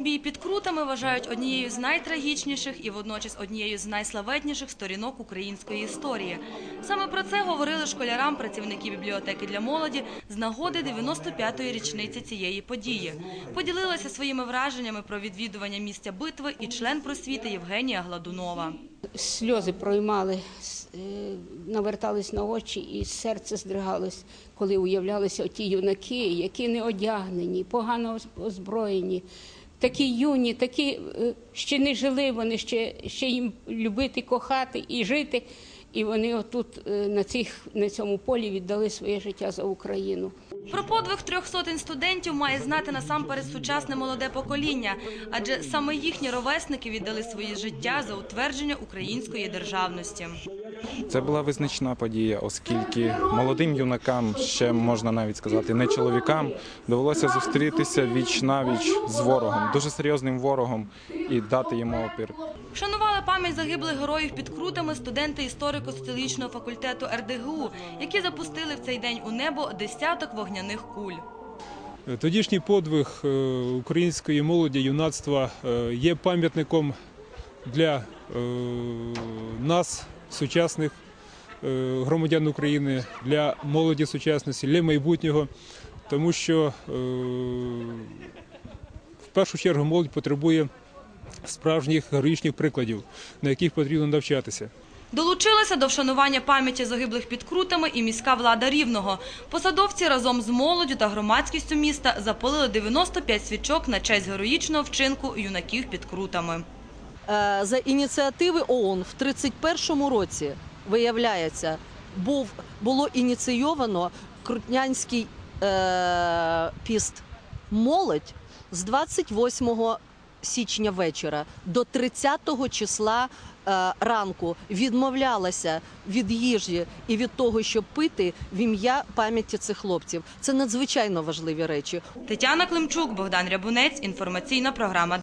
Бій під крутами вважають однією з найтрагічніших і водночас однією з найславетніших сторінок української історії. Саме про це говорили школярам працівники бібліотеки для молоді з нагоди 95-ї річниці цієї події. Поділилася своїми враженнями про відвідування місця битви і член просвіти Євгенія Гладунова. Сльози проймали, е, навертались на очі, і серце здригалось, коли уявлялися ті юнаки, які не одягнені, погано озброєні, такі юні, такі е, ще не жили, вони ще, ще їм любити, кохати і жити. І вони отут е, на, цих, на цьому полі віддали своє життя за Україну. Про подвиг трьох сотень студентів має знати насамперед сучасне молоде покоління, адже саме їхні ровесники віддали свої життя за утвердження української державності. Це була визначна подія, оскільки молодим юнакам, ще можна навіть сказати, не чоловікам, довелося зустрітися віч навіч з ворогом, дуже серйозним ворогом, і дати йому опір. Вшанували пам'ять загиблих героїв під крутами студенти історико-соціологічного факультету РДГУ, які запустили в цей день у небо десяток вогняних куль. Тодішній подвиг е, української молоді, юнацтва е, є пам'ятником для е, нас, сучасних е, громадян України, для молоді сучасності, для майбутнього, тому що е, в першу чергу молодь потребує справжніх героїчних прикладів, на яких потрібно навчатися. Долучилася до вшанування пам'яті загиблих під крутами і міська влада Рівного. Посадовці разом з молоддю та громадськістю міста запалили 95 свічок на честь героїчного вчинку юнаків під крутами. Е, за ініціативи ООН в 31-му році, виявляється, був, було ініційовано Крутнянський е, піст молодь з 28 січня вечора до 30 числа е, ранку відмовлялася від їжі і від того, щоб пити в ім'я пам'яті цих хлопців. Це надзвичайно важливі речі. Тетяна Климчук, Богдан Рябунець, інформаційна програма